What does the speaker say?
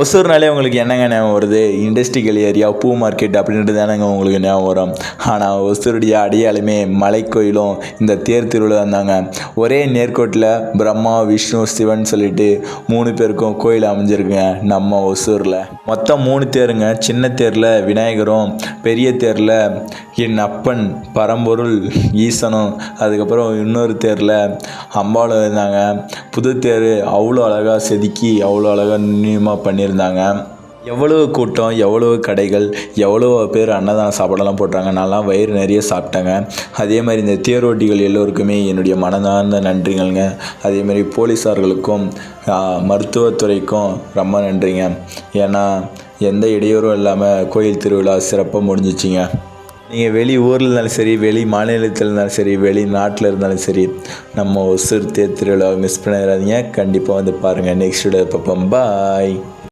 ஒசூர்னாலே உங்களுக்கு என்னங்க ஞாபகம் வருது? இண்டஸ்ட்ரியல் ஏரியா பூ மார்க்கெட் அப்படின்றது தானேங்க உங்களுக்கு ஞாபகம் வரும். ஆனால் ஒசூருடைய அடையாளமே மலைக்கோயிலும் இந்த தேர் திருவிழா இருந்தாங்க ஒரே நேர்கோட்டில் பிரம்மா விஷ்ணு சிவன் சொல்லிட்டு மூணு பேருக்கும் கோயில் அமைஞ்சிருக்குங்க நம்ம ஒசூரில். மொத்தம் மூணு தேருங்க. சின்ன தேரில் விநாயகரும் பெரிய தேரில் என் அப்பன் பரம்பொருள் ஈசனும். அதுக்கப்புறம் இன்னொரு தேரில் அம்பாளும் இருந்தாங்க. புது தேர் அவ்வளோ அழகாக செதுக்கி அவ்வளோ அழகாக நுண்ணியமாக பண்ணியிருந்தாங்க. எவ்வளவு கூட்டம் எவ்வளவு கடைகள் எவ்வளோ பேர் அன்னதானம் சாப்பாடெல்லாம் போட்டாங்க. நான்லாம் வயிறு நிறைய சாப்பிட்டேங்க. அதே மாதிரி இந்த தேரோட்டிகள் எல்லோருக்குமே என்னுடைய மனதார்ந்த நன்றிகள்ங்க அதே மாதிரி போலீஸார்களுக்கும் மருத்துவத்துறைக்கும் ரொம்ப நன்றிங்க. ஏன்னா எந்த இடையூறும் இல்லாமல் கோயில் திருவிழா சிறப்பாக முடிஞ்சிச்சிங்க. நீங்கள் வெளி ஊரில் இருந்தாலும் சரி வெளி மாநிலத்தில் இருந்தாலும் சரி வெளி நாட்டில் இருந்தாலும் சரி நம்ம ஒசூர் தேர் திருவிழாவை மிஸ் பண்ணிடாதீங்க கண்டிப்பாக வந்து பாருங்கள் நெக்ஸ்ட் வீடியோ பார்ப்போம். பாய்